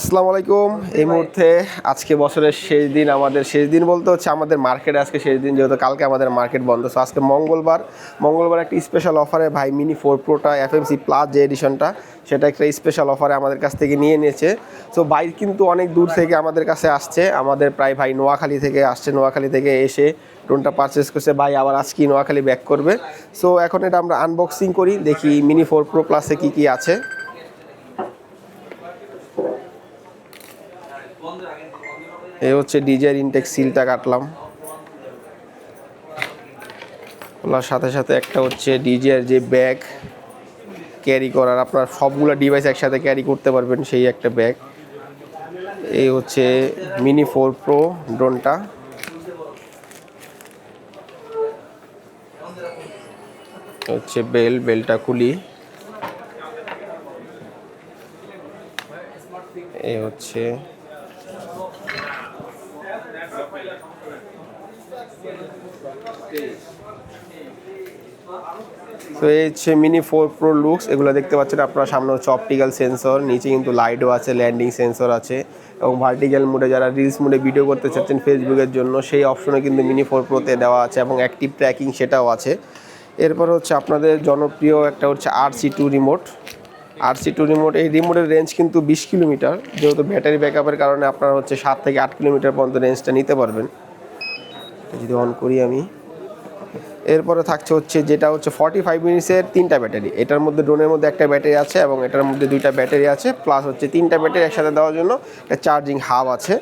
আসসালামু আলাইকুম। এই মুহূর্তে আজকে বছরের শেষ দিন আমাদের শেষ দিন বলতে হচ্ছে আমাদের মার্কেট আজকে শেষ দিন যেহেতু কালকে আমাদের মার্কেট বন্ধ। সো আজকে মঙ্গলবার মঙ্গলবার একটা স্পেশাল অফারে ভাই মিনি ফোর প্রোটা এফএমসি প্লাস যে এডিশনটা সেটা একটা স্পেশাল অফারে আমাদের কাছ থেকে নিয়ে নিয়েছে। সো ভাই কিন্তু অনেক দূর থেকে আমাদের কাছে আসছে। আমাদের প্রায় ভাই নোয়াখালী থেকে আসছে নোয়াখালী থেকে এসে ড্রোনটা পারচেস করছে। ভাই আবার আজকে নোয়াখালী ব্যাক করবে। সো এখন এটা আমরা আনবক্সিং করি দেখি মিনি ফোর প্রো প্লাসে কী কী আছে। এই হচ্ছে ডিজের ইনটেক সিলটা কাটলাম। ওনার সাথে সাথে একটা হচ্ছে ডিজের যে ব্যাগ ক্যারি করার, আপনার সবগুলো ডিভাইস একসাথে ক্যারি করতে পারবেন সেই একটা ব্যাগ। এই হচ্ছে মিনি ফোর প্রো ড্রোনটা। হচ্ছে বেল, বেলটা খুলি। এই হচ্ছে তো এই হচ্ছে মিনি ফোর প্রো লুকস এগুলো দেখতে পাচ্ছেন আপনারা, সামনে হচ্ছে অপটিক্যাল সেন্সর নিচে কিন্তু লাইটও আছে ল্যান্ডিং সেন্সর আছে, এবং ভার্টিক্যাল মোডে যারা রিলস মোডে ভিডিও করতে চাচ্ছেন ফেসবুকের জন্য, সেই অপশনে কিন্তু মিনি ফোর প্রোতে দেওয়া আছে, এবং অ্যাক্টিভ ট্র্যাকিং সেটাও আছে। এরপর হচ্ছে আপনাদের জনপ্রিয় একটা হচ্ছে R C two remote R C two remote, এই রিমোটের রেঞ্জ কিন্তু বিশ কিলোমিটার। যেহেতু ব্যাটারি ব্যাকআপের কারণে আপনারা হচ্ছে সাত থেকে আট কিলোমিটার পর্যন্ত রেঞ্জটা নিতে পারবেন। যদি অন করি আমি। এরপরে থাকছে হচ্ছে যেটা হচ্ছে ফর্টি ফাইভ মিনিটসের তিনটা ব্যাটারি এটার মধ্যে ড্রোনের মধ্যে একটা ব্যাটারি আছে এবং এটার মধ্যে দুইটা ব্যাটারি আছে। প্লাস হচ্ছে তিনটা ব্যাটারি একসাথে দেওয়ার জন্য একটা চার্জিং হাব আছে।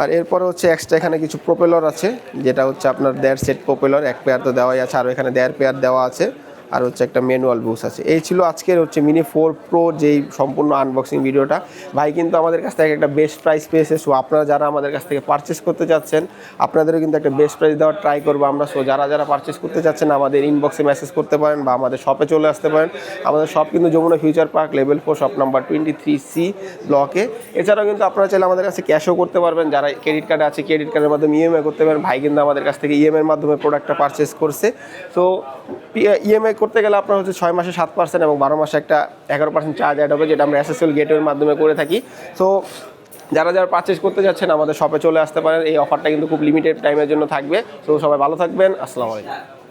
আর এরপরে হচ্ছে এক্সট্রা এখানে কিছু প্রোপেলর আছে, যেটা হচ্ছে আপনার দেড় সেট প্রোপেলর এক পেয়ার তো দেওয়াই আছে, আর এখানে দেড় পেয়ার দেওয়া আছে। আর হচ্ছে একটা ম্যানুয়াল বুস আছে। এই ছিল আজকের হচ্ছে মিনি ফোর প্রো যেই সম্পূর্ণ আনবক্সিং ভিডিওটা। ভাই কিন্তু আমাদের কাছ থেকে একটা বেস্ট প্রাইস পেয়েছে সো আপনারা যারা আমাদের কাছ থেকে পারচেস করতে চাচ্ছেন, আপনাদেরও কিন্তু একটা বেস্ট প্রাইস দেওয়ার ট্রাই করব আমরা। সো যারা যারা পারচেস করতে চাচ্ছেন, আমাদের ইনবক্সে মেসেজ করতে পারেন বা আমাদের শপে চলে আসতে পারেন। আমাদের শপ কিন্তু Jamuna future park level four shop number twenty three C ব্লকে এছাড়াও কিন্তু আপনারা চাইলে আমাদের কাছে ক্যাশও করতে পারবেন। যারা ক্রেডিট কার্ড আছে ক্রেডিট কার্ডের মাধ্যমে ইএমআই করতে পারেন। ভাই কিন্তু আমাদের কাছ থেকে ইএমআইয়ের মাধ্যমে প্রোডাক্টটা পারচেস করছে। তো ইএমআই করতে গেলে আপনার হচ্ছে ছয় মাসে সাত পার্সেন্ট এবং বারো মাসে একটা এগারো পার্সেন্ট চার্জ অ্যাড হবে, যেটা আমরা এসএসএল গেটওয়ের মাধ্যমে করে থাকি। সো যারা যারা পারচেস করতে যাচ্ছেন, আমাদের শপে চলে আসতে পারেন। এই অফারটা কিন্তু খুব লিমিটেড টাইমের জন্য থাকবে। তো সবাই ভালো থাকবেন। আসসালামু আলাইকুম।